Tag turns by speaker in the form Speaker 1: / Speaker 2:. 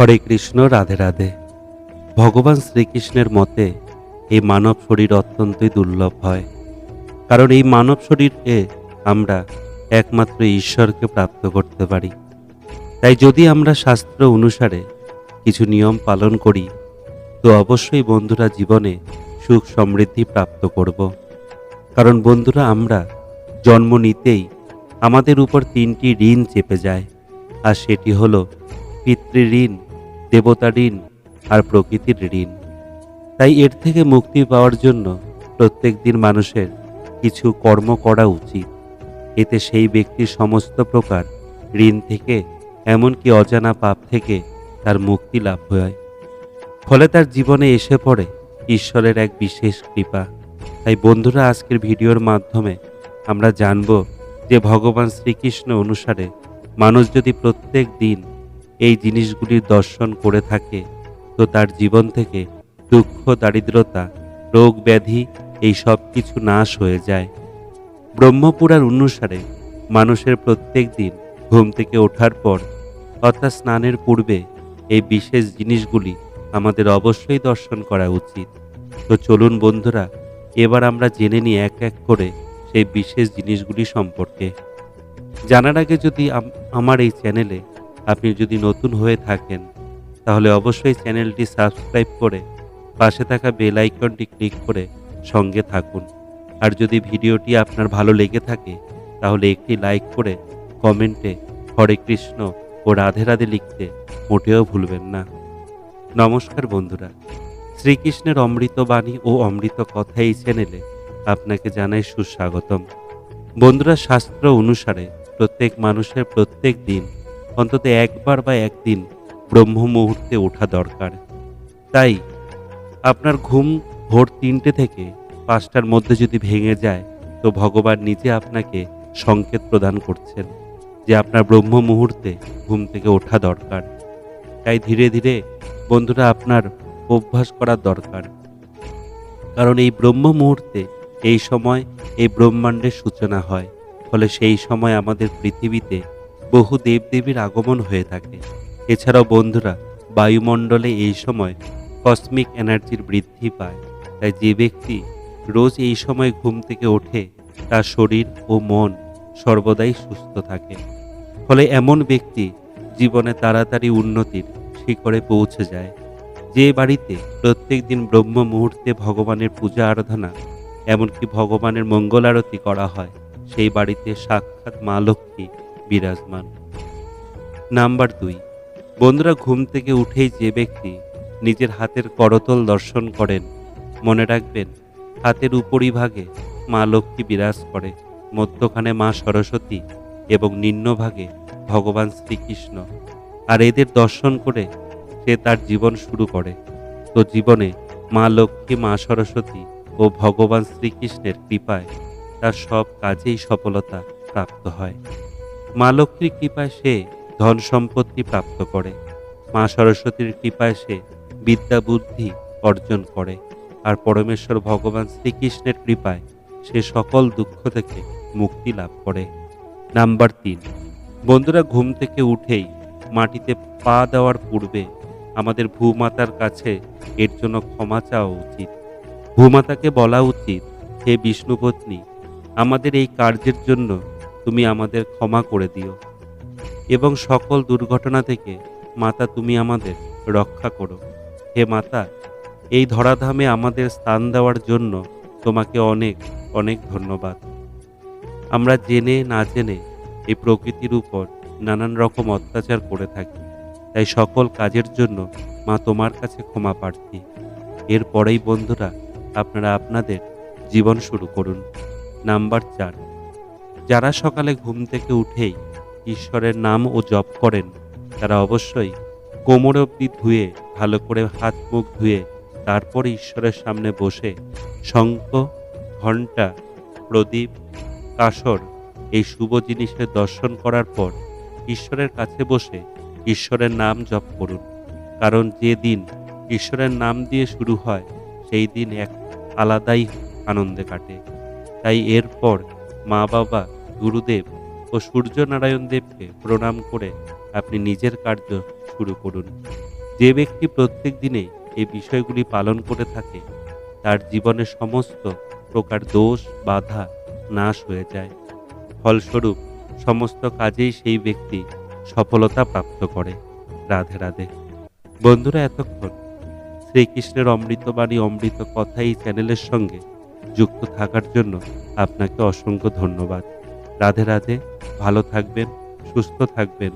Speaker 1: হরে কৃষ্ণ, রাধে রাধে। ভগবান শ্রীকৃষ্ণের মতে, এই মানব শরীর অত্যন্তই দুর্লভ হয়। কারণ এই মানব শরীরকে আমরা একমাত্র ঈশ্বরকে প্রাপ্ত করতে পারি। তাই যদি আমরা শাস্ত্র অনুসারে কিছু নিয়ম পালন করি, তো অবশ্যই বন্ধুরা জীবনে সুখ সমৃদ্ধি প্রাপ্ত করব। কারণ বন্ধুরা, আমরা জন্ম নিতেই আমাদের উপর তিনটি ঋণ চেপে যায়, আর সেটি হলো পিতৃঋণ দেবতা ঋণ আর প্রকৃতির ঋণ। তাই এর থেকে মুক্তি পাওয়ার জন্য প্রত্যেক দিন মানুষের কিছু কর্ম করা উচিত। এতে সেই ব্যক্তির সমস্ত প্রকার ঋণ থেকে, এমনকি অজানা পাপ থেকে, তার মুক্তি লাভ হয়। ফলে তার জীবনে এসে পড়ে ঈশ্বরের এক বিশেষ কৃপা। তাই বন্ধুরা, আজকের ভিডিওর মাধ্যমে আমরা জানব যে ভগবান শ্রীকৃষ্ণ অনুসারে মানুষ যদি প্রত্যেক দিন এই জিনিসগুলির দর্শন করে থাকে, তো তার জীবন থেকে দুঃখ, দারিদ্রতা, রোগ ব্যাধি এই সব কিছু নাশ হয়ে যায়। ব্রহ্মপুরার অনুসারে মানুষের প্রত্যেক দিন ঘুম থেকে ওঠার পর, অর্থাৎ স্নানের পূর্বে, এই বিশেষ জিনিসগুলি আমাদের অবশ্যই দর্শন করা উচিত। তো চলুন বন্ধুরা, এবার আমরা জেনে নিই এক এক করে সেই বিশেষ জিনিসগুলি সম্পর্কে। জানার আগে যদি আমার এই চ্যানেলে আপনি যদি নতুন হয়ে থাকেন, তাহলে অবশ্যই চ্যানেলটি সাবস্ক্রাইব করে পাশে থাকা বেল আইকনটি ক্লিক করে সঙ্গে থাকুন। আর যদি ভিডিওটি আপনার ভালো লেগে থাকে, তাহলে একটি লাইক করে কমেন্টে হরে কৃষ্ণ ও রাধে রাধে লিখতে মোটেও ভুলবেন না। নমস্কার বন্ধুরা। শ্রীকৃষ্ণের অমৃত বাণী ও অমৃত কথা এই চ্যানেলে আপনাকে জানাই সুস্বাগতম। বন্ধুরা, শাস্ত্র অনুসারে প্রত্যেক মানুষের প্রত্যেক দিন অন্তত একবার বা একদিন ব্রহ্ম মুহূর্তে ওঠা দরকার। তাই আপনার ঘুম ভোর তিনটে থেকে পাঁচটার মধ্যে যদি ভেঙে যায়, তো ভগবান নিজে আপনাকে সংকেত প্রদান করছেন যে আপনার ব্রহ্ম মুহূর্তে ঘুম থেকে ওঠা দরকার। তাই ধীরে ধীরে বন্ধুরা, আপনার অভ্যাস করা দরকার। কারণ এই ব্রহ্ম মুহূর্তে এই সময় এই ব্রহ্মাণ্ডের সূচনা হয়। ফলে সেই সময় আমাদের পৃথিবীতে বহু দেবদেবীর আগমন হয়ে থাকে। এছাড়াও বন্ধুরা, বায়ুমণ্ডলে এই সময় কসমিক এনার্জির বৃদ্ধি পায়। তাই যে ব্যক্তি রোজ এই সময় ঘুম থেকে ওঠে, তার শরীর ও মন সর্বদাই সুস্থ থাকে। ফলে এমন ব্যক্তি জীবনে তাড়াতাড়ি উন্নতির শিখরে পৌঁছে যায়। যে বাড়িতে প্রত্যেক দিন ব্রহ্ম মুহূর্তে ভগবানের পূজা আরাধনা, এমনকি ভগবানের মঙ্গল আরতি করা হয়, সেই বাড়িতে সাক্ষাৎ মা লক্ষ্মী বিরাজমান। নাম্বার দুই, বন্ধুরা ঘুম থেকে উঠেই যে ব্যক্তি নিজের হাতের করতল দর্শন করেন, মনে রাখবেন, হাতের উপরিভাগে মা লক্ষ্মী বিরাজ করে, মধ্যখানে মা সরস্বতী এবং নিম্নভাগে ভগবান শ্রীকৃষ্ণ। আর এদের দর্শন করে সে তার জীবন শুরু করে। তো জীবনে মা লক্ষ্মী, মা সরস্বতী ও ভগবান শ্রীকৃষ্ণের কৃপায় তার সব কাজেই সফলতা প্রাপ্ত হয়। মা লক্ষ্মীর কৃপায় সে ধন সম্পত্তি প্রাপ্ত করে। মা সরস্বতীর কৃপায় সে বিদ্যা বুদ্ধি অর্জন করে। আর পরমেশ্বর ভগবান শ্রীকৃষ্ণের কৃপায় সে সকল দুঃখ থেকে মুক্তি লাভ করে। নাম্বার তিন। বন্ধুরা, ঘুম থেকে উঠেই মাটিতে পা দেওয়ার পূর্বে আমাদের ভূমাতার কাছে এর জন্য ক্ষমা চাওয়া উচিত। ভূমাতাকে বলা উচিত, হে বিষ্ণুপত্নী, আমাদের এই কার্যের জন্য তুমি আমাদের ক্ষমা করে দিও। এবং সকল দুর্ঘটনা থেকে মাতা তুমি আমাদের রক্ষা করো। হে মাতা, এই ধরাধামে আমাদের স্থান দেওয়ার জন্য তোমাকে অনেক অনেক ধন্যবাদ। আমরা জেনে না জেনে এই প্রকৃতির উপর নানান রকম অত্যাচার করে থাকি। তাই সকল কাজের জন্য মা তোমার কাছে ক্ষমা প্রার্থী। এরপরেই বন্ধুরা, আপনারা আপনাদের জীবন শুরু করুন। নাম্বার চার। যারা সকালে ঘুম থেকে উঠেই ঈশ্বরের নাম ও জপ করেন, তারা অবশ্যই কোমর অব্দি ধুয়ে, ভালো করে হাত মুখ ধুয়ে, তারপর ঈশ্বরের সামনে বসে শঙ্খ, ঘণ্টা, প্রদীপ, কাসর, এই শুভ জিনিসের দর্শন করার পর ঈশ্বরের কাছে বসে ঈশ্বরের নাম জপ করুন। কারণ যে দিন ঈশ্বরের নাম দিয়ে শুরু হয়, সেই দিন এক আলাদাই আনন্দে কাটে। তাই এরপর মা বাবা গুরুদেব ও সূর্যনারায়ণ দেবকে প্রণাম করে আপনি নিজের কার্য শুরু করুন। যে ব্যক্তি প্রত্যেক দিনে এই বিষয়গুলি পালন করে থাকে, তার জীবনে সমস্ত প্রকার দোষ, বাধা নাশ হয়ে যায়। ফলস্বরূপ সমস্ত কাজেই সেই ব্যক্তি সফলতা প্রাপ্ত করে। রাধে রাধে। বন্ধুরা, এতক্ষণ শ্রীকৃষ্ণের অমৃতবাণী, অমৃত কথা এই চ্যানেলের সঙ্গে যুক্ত থাকার জন্য আপনাকে অসংখ্য ধন্যবাদ। রাধে রাধে ভালো থাকবেন সুস্থ থাকবেন।